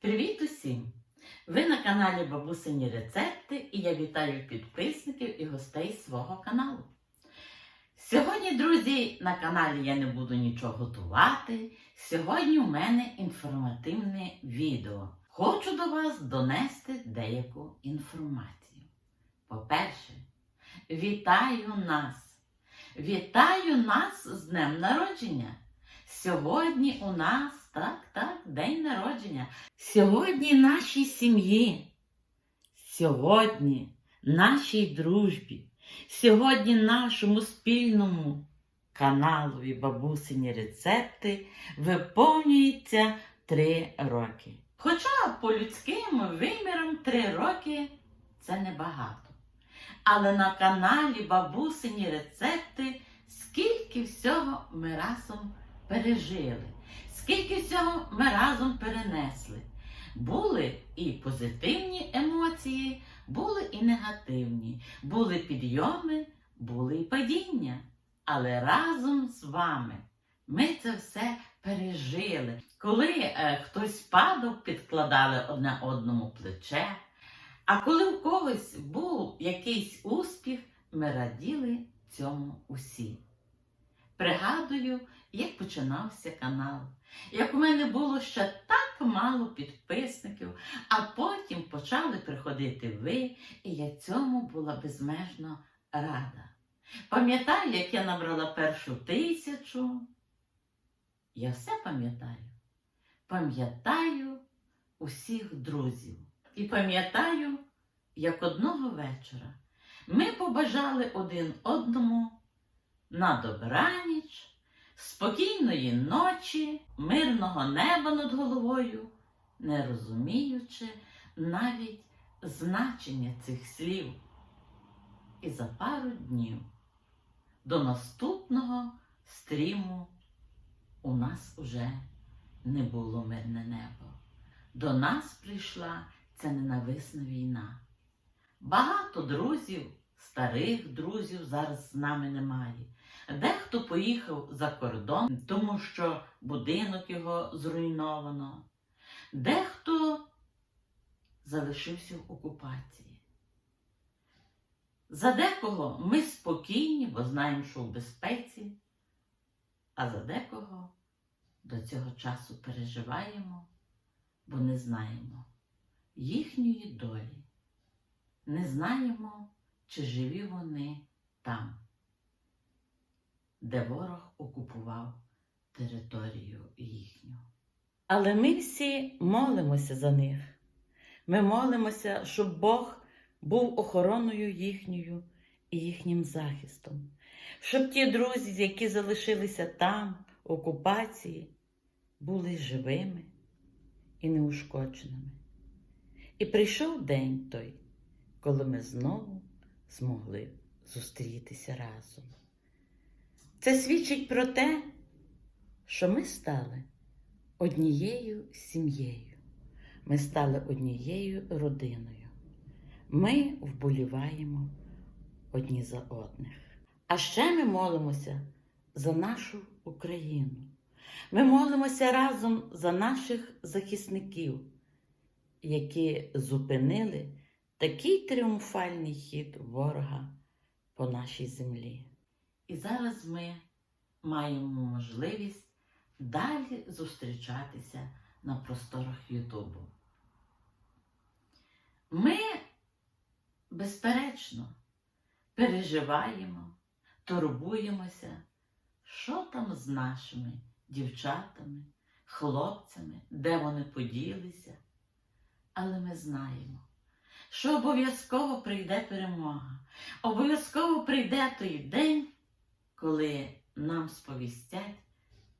Привіт усім! Ви на каналі Бабусині Рецепти і я вітаю підписників і гостей свого каналу. Сьогодні, друзі, на каналі я не буду нічого готувати. Сьогодні у мене інформативне відео. Хочу до вас донести деяку інформацію. По-перше, вітаю нас! Вітаю нас з днем народження! Сьогодні у нас так, так, день народження. Сьогодні нашій сім'ї, сьогодні нашій дружбі, сьогодні нашому спільному каналові Бабусині рецепти виповнюється три роки. Хоча по людським вимірам три роки це небагато. Але на каналі Бабусині рецепти скільки всього ми разом пережили, скільки всього ми разом перенесли. Були і позитивні емоції, були і негативні, були підйоми, були і падіння. Але разом з вами ми це все пережили. Коли е, хтось падав, підкладали одне одному плече. А коли у когось був якийсь успіх, ми раділи цьому усі. Пригадую, як починався канал, як у мене було ще так мало підписників, а потім почали приходити ви, і я цьому була безмежно рада. Пам'ятаю, як я набрала першу тисячу. Я все пам'ятаю. Пам'ятаю усіх друзів. І пам'ятаю, як одного вечора ми побажали один одному на добраніч, спокійної ночі, мирного неба над головою, не розуміючи навіть значення цих слів. І за пару днів до наступного стріму у нас уже не було мирне небо. До нас прийшла ця ненависна війна. Багато друзів, старих друзів зараз з нами немає. Дехто поїхав за кордон, тому що будинок його зруйновано. Дехто залишився в окупації. За декого ми спокійні, бо знаємо, що в безпеці, а за декого до цього часу переживаємо, бо не знаємо їхньої долі. Не знаємо, чи живі вони там, де ворог окупував територію їхню. Але ми всі молимося за них. Ми молимося, щоб Бог був охороною їхньою і їхнім захистом, щоб ті друзі, які залишилися там, в окупації, були живими і неушкодженими. І прийшов день той, коли ми знову змогли зустрітися разом. Це свідчить про те, що ми стали однією сім'єю, ми стали однією родиною. Ми вболіваємо одні за одних. А ще ми молимося за нашу Україну. Ми молимося разом за наших захисників, які зупинили такий тріумфальний хід ворога по нашій землі. І зараз ми маємо можливість далі зустрічатися на просторах Ютубу. Ми, безперечно, переживаємо, турбуємося, що там з нашими дівчатами, хлопцями, де вони поділися. Але ми знаємо, що обов'язково прийде перемога. Обов'язково прийде той день, коли нам сповістять,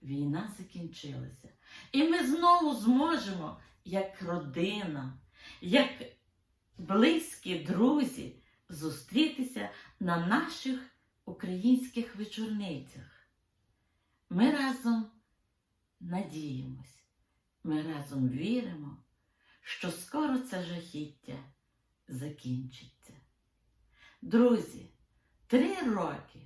війна закінчилася. І ми знову зможемо, як родина, як близькі друзі, зустрітися на наших українських вечорницях. Ми разом надіємось, ми разом віримо, що скоро це жахіття закінчиться. Друзі, три роки,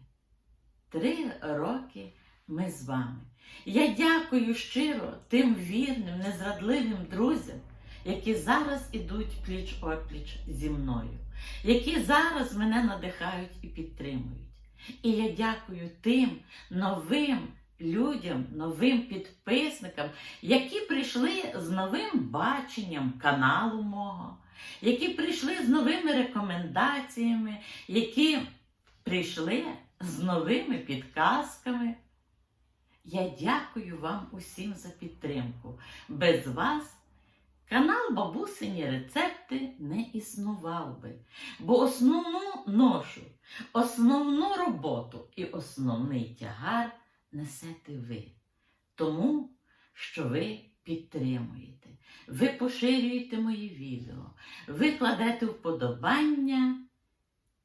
три роки ми з вами. Я дякую щиро тим вірним, незрадливим друзям, які зараз ідуть пліч опліч зі мною, які зараз мене надихають і підтримують. І я дякую тим новим людям, новим підписникам, які прийшли з новим баченням каналу мого, які прийшли з новими рекомендаціями, які прийшли з новими підказками. Я дякую вам усім за підтримку. Без вас канал Бабусині рецепти не існував би, бо основну ношу, основну роботу і основний тягар несете ви. Тому, що ви підтримуєте, ви поширюєте мої відео, ви кладете вподобання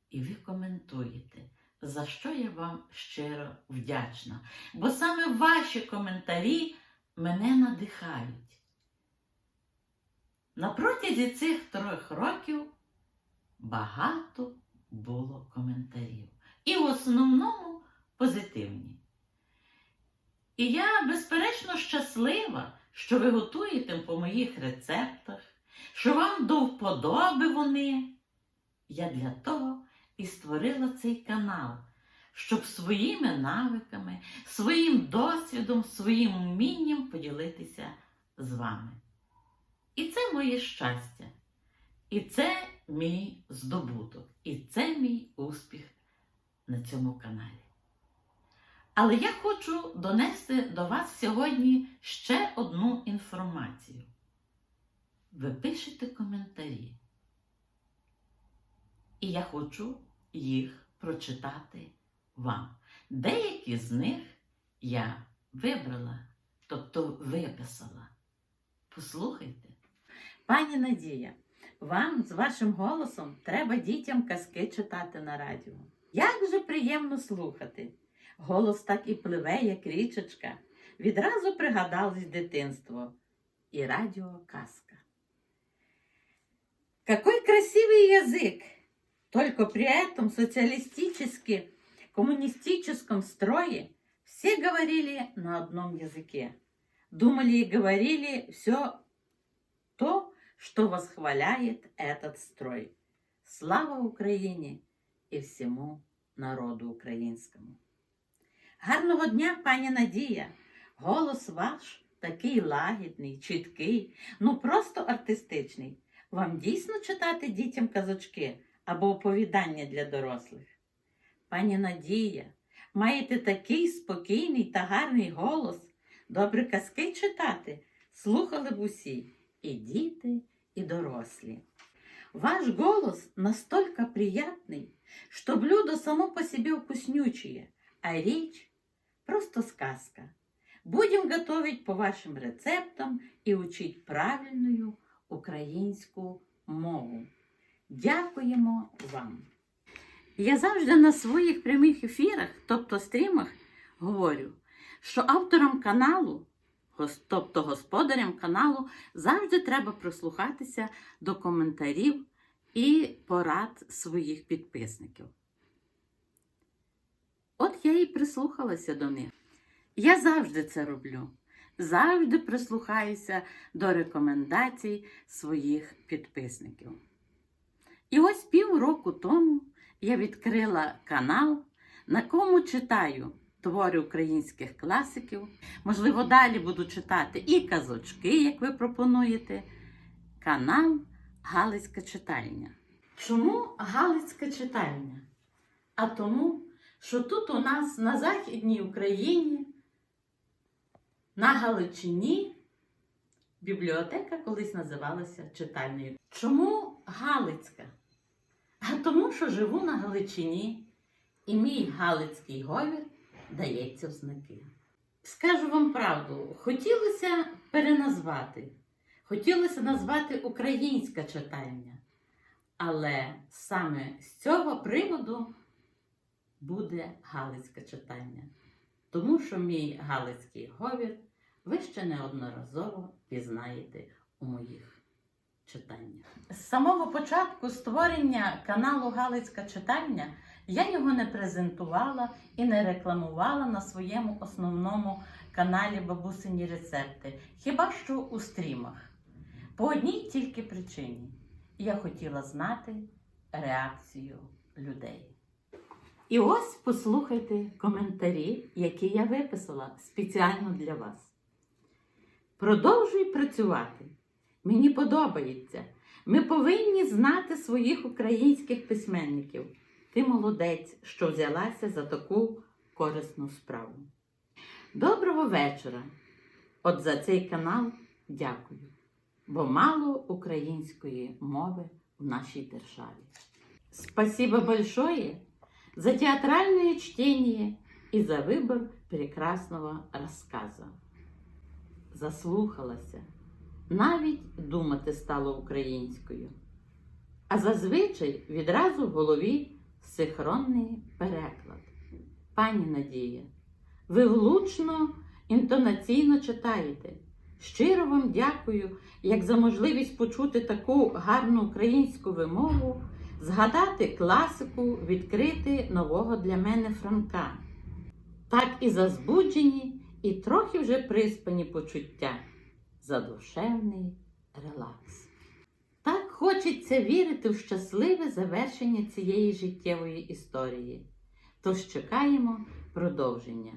і ви коментуєте, за що я вам щиро вдячна. Бо саме ваші коментарі мене надихають. На протязі цих трьох років багато було коментарів. І в основному позитивні. І я, безперечно, щаслива, що ви готуєте по моїх рецептах, що вам до вподоби вони. Я для того і створила цей канал, щоб своїми навиками, своїм досвідом, своїм вмінням поділитися з вами. І це моє щастя, і це мій здобуток, і це мій успіх на цьому каналі. Але я хочу донести до вас сьогодні ще одну інформацію. Ви пишете коментарі. І я хочу їх прочитати вам. Деякі з них я вибрала, тобто виписала. Послухайте. Пані Надія, вам з вашим голосом треба дітям казки читати на радіо. Як же приємно слухати! Голос так і пливе, як річечка. Відразу пригадалось дитинство і радіо казка. Какой красивый язык! Только при этом социалистически коммунистическом строе все говорили на одном языке. Думали и говорили все то, что восхваляет этот строй. Слава Україні і всьому народу українському. Гарного дня, пані Надія! Голос ваш такий лагідний, чіткий, ну просто артистичний. Вам дійсно читати дітям казочки або оповідання для дорослих? Пані Надія, маєте такий спокійний та гарний голос. Добре казки читати слухали б усі, и дети, и дорослі. Ваш голос настолько приятный, что блюдо само по себе вкуснючее, а речь просто сказка. Будем готовить по вашим рецептам і учить правильную українську мову. Дякуємо вам! Я завжди на своїх прямих ефірах, тобто стрімах, говорю, що авторам каналу тобто господарям каналу, завжди треба прислухатися до коментарів і порад своїх підписників. Прислухалася до них. Я завжди це роблю. Завжди прислухаюся до рекомендацій своїх підписників. І ось півроку тому я відкрила канал, на кому читаю твори українських класиків. Можливо, далі буду читати і казочки, як ви пропонуєте. Канал Галицька читальня. Чому Галицька читальня? А тому, що тут у нас на Західній Україні, на Галичині, бібліотека колись називалася читальнею. Чому Галицька? А тому, що живу на Галичині, і мій Галицький говір дається в знаки. Скажу вам правду, хотілося переназвати, хотілося назвати українська читальня, але саме з цього приводу буде Галицька читальня, тому що мій Галицький говір ви ще неодноразово пізнаєте у моїх читаннях. З самого початку створення каналу Галицька читальня я його не презентувала і не рекламувала на своєму основному каналі Бабусині рецепти, хіба що у стрімах. По одній тільки причині. Я хотіла знати реакцію людей. І ось послухайте коментарі, які я виписала спеціально для вас. Продовжуй працювати. Мені подобається. Ми повинні знати своїх українських письменників. Ти молодець, що взялася за таку корисну справу. Доброго вечора! От за цей канал дякую, бо мало української мови в нашій державі. Спасибо большое за театральное чтение и за выбор прекрасного рассказа. Заслухалася, навіть думати стало українською. А зазвичай відразу в голові синхронний переклад. Пані Надія, ви влучно інтонаційно читаєте. Щиро вам дякую, як за можливість почути таку гарну українську вимову, згадати класику, відкрити нового для мене Франка. Так і за збуджені, і трохи вже приспані почуття, задушевний релакс. Так хочеться вірити в щасливе завершення цієї життєвої історії. Тож чекаємо продовження.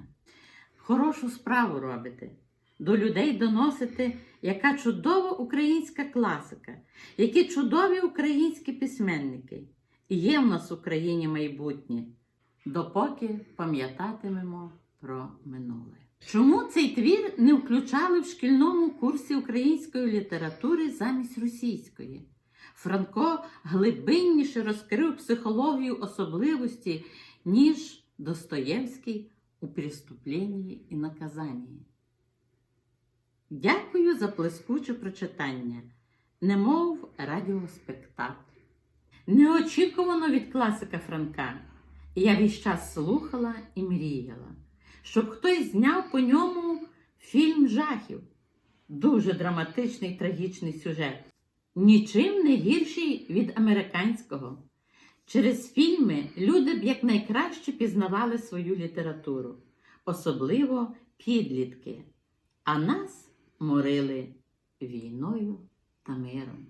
Хорошу справу робите. До людей доносите, яка чудова українська класика, які чудові українські письменники. І є в нас в Україні майбутнє, допоки пам'ятатимемо про минуле. Чому цей твір не включали в шкільному курсі української літератури замість російської? Франко глибинніше розкрив психологію особливості, ніж Достоєвський у «Преступленні і наказанні. Дякую за блискуче прочитання, немов радіоспектакль. Неочікувано від класика Франка. Я весь час слухала і мріяла, щоб хтось зняв по ньому фільм жахів. Дуже драматичний трагічний сюжет. Нічим не гірший від американського. Через фільми люди б якнайкраще пізнавали свою літературу, особливо підлітки, а нас морили війною та миром.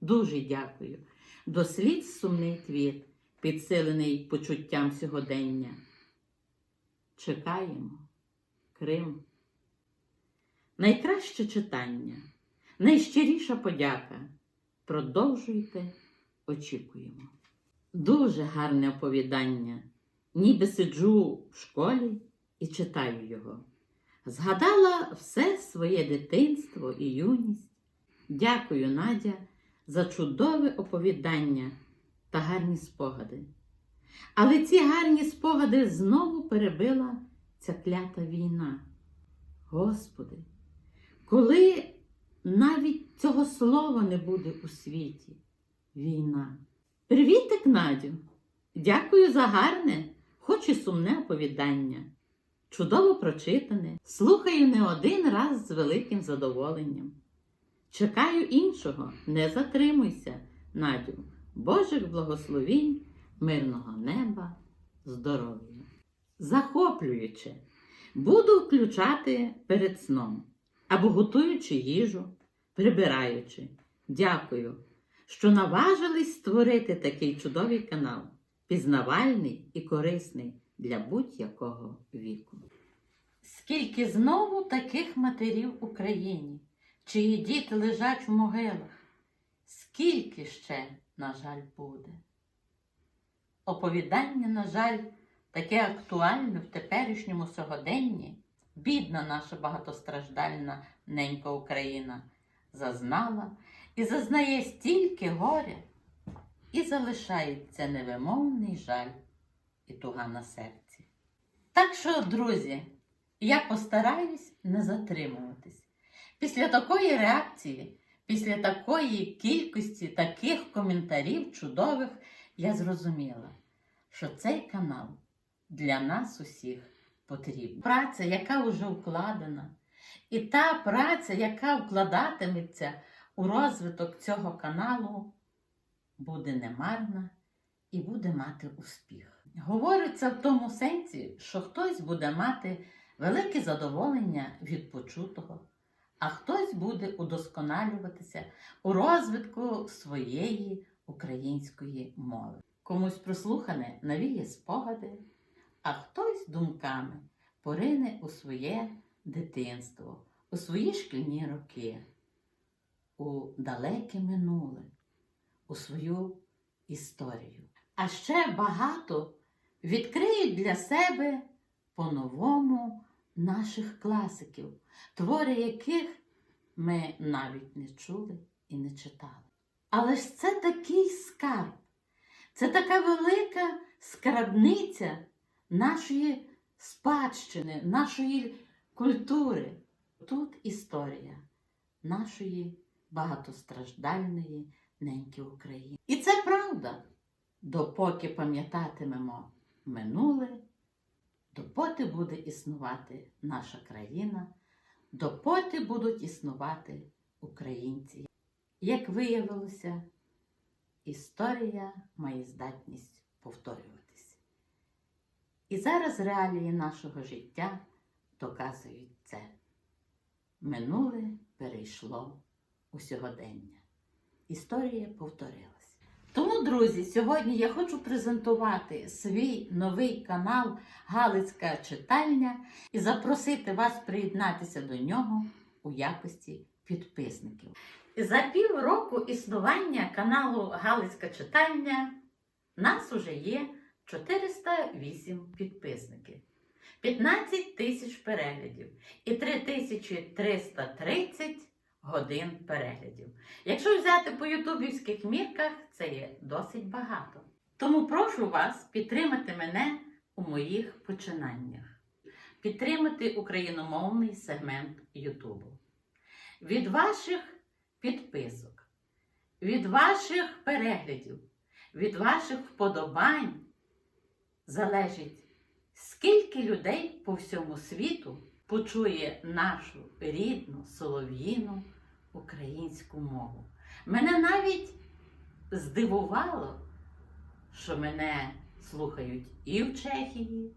Дуже дякую. Дослід сумний твір, підсилений почуттям сьогодення. Чекаємо. Крим. Найкраще читання, найщиріша подяка. Продовжуйте, очікуємо. Дуже гарне оповідання. Ніби сиджу в школі і читаю його. Згадала все своє дитинство і юність. Дякую, Надя, за чудове оповідання та гарні спогади. Але ці гарні спогади знову перебила ця клята війна. Господи, коли навіть цього слова не буде у світі війна. Привітик, Надю! Дякую за гарне, хоч і сумне оповідання. Чудово прочитане, слухаю не один раз з великим задоволенням. Чекаю іншого, не затримуйся, Надю, Божих благословінь, мирного неба, здоров'я. Захоплююче, буду включати перед сном. Або готуючи їжу, прибираючи. Дякую, що наважились створити такий чудовий канал, пізнавальний і корисний для будь-якого віку. Скільки знову таких матерів в Україні, чиї діти лежать в могилах, скільки ще, на жаль, буде. Оповідання, на жаль, таке актуальне в теперішньому сьогоденні, бідна наша багатостраждальна ненька Україна, зазнала і зазнає стільки горя, і залишається невимовний жаль і туга на серці. Так що, друзі, я постараюсь не затримуватись. Після такої реакції, після такої кількості таких коментарів чудових, я зрозуміла, що цей канал для нас усіх потрібен. Праця, яка вже вкладена, і та праця, яка вкладатиметься у розвиток цього каналу, буде немарна і буде мати успіх. Говориться в тому сенсі, що хтось буде мати велике задоволення від почутого, а хтось буде удосконалюватися у розвитку своєї української мови. Комусь прослухане навіє спогади, а хтось думками порине у своє дитинство, у свої шкільні роки, у далеке минуле, у свою історію. А ще багато відкриють для себе по-новому наших класиків, твори яких ми навіть не чули і не читали. Але ж це такий скарб, це така велика скарбниця нашої спадщини, нашої культури. Тут історія нашої багатостраждальної неньки України. І це правда. Допоки пам'ятатимемо минуле, допоти буде існувати наша країна, допоти будуть існувати українці. Як виявилося, історія має здатність повторюватися. І зараз реалії нашого життя доказують це. Минуле перейшло у сьогодення. Історія повторилась. Тому, друзі, сьогодні я хочу презентувати свій новий канал Галицька читальня і запросити вас приєднатися до нього у якості підписників. За півроку існування каналу Галицька читальня нас уже є 408 підписників, 15 тисяч переглядів і 3330 годин переглядів. Якщо взяти по ютубівських мірках, це є досить багато. Тому прошу вас підтримати мене у моїх починаннях, підтримати україномовний сегмент Ютубу. Від ваших підписок, від ваших переглядів, від ваших вподобань залежить, скільки людей по всьому світу почує нашу рідну солов'їну українську мову. Мене навіть здивувало, що мене слухають і в Чехії,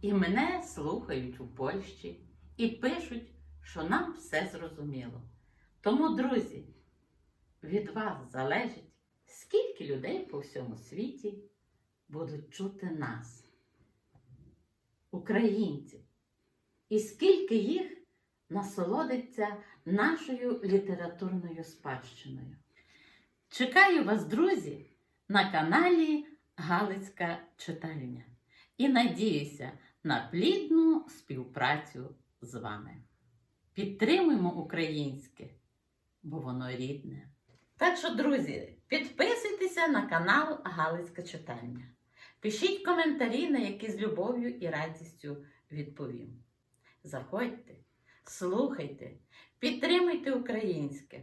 і мене слухають у Польщі, і пишуть, що нам все зрозуміло. Тому, друзі, від вас залежить, скільки людей по всьому світі будуть чути нас, українців, і скільки їх насолодиться нашою літературною спадщиною. Чекаю вас, друзі, на каналі Галицька читальня і надіюся на плідну співпрацю з вами. Підтримуємо українське, бо воно рідне. Так що, друзі, підписуйтеся на канал Галицька читальня. Пишіть коментарі, на які з любов'ю і радістю відповім. Заходьте, слухайте, підтримуйте українське.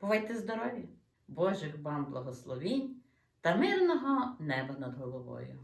Бувайте здорові! Божих вам благословінь та мирного неба над головою!